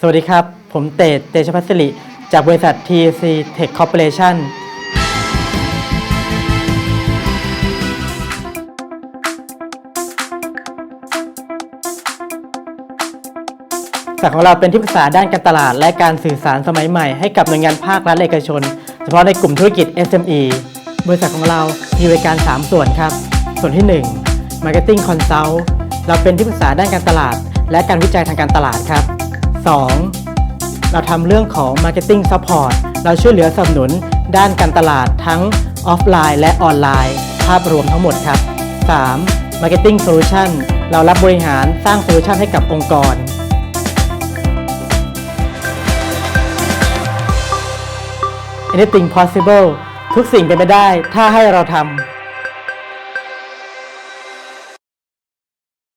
สวัสดีครับ ผมเตดเตชพัสริจากบริษัท TAC Tech Corporation บริษัทของเราเป็นที่ปรึกษาด้านการตลาดและการสื่อสารสมัยใหม่ ให้กับหน่วยงานภาครัฐและเอกชน เฉพาะในกลุ่มธุรกิจ SME บริษัทของเรา มีบริการ 3 ส่วนครับ ส่วนที่ 1 Marketing Consult เราเป็นที่ปรึกษาด้านการตลาด และการวิจัยทางการตลาดครับ 2. เราทำเรื่องของ Marketing Support เราช่วยเหลือสนับสนุนด้านการตลาดทั้งออฟไลน์และออนไลน์ ภาพรวมทั้งหมดครับ 3. Marketing Solution เรารับบริหารสร้างโซลูชันให้กับองค์กร Anything possible ทุกสิ่งเป็นไปได้ถ้าให้เราทำ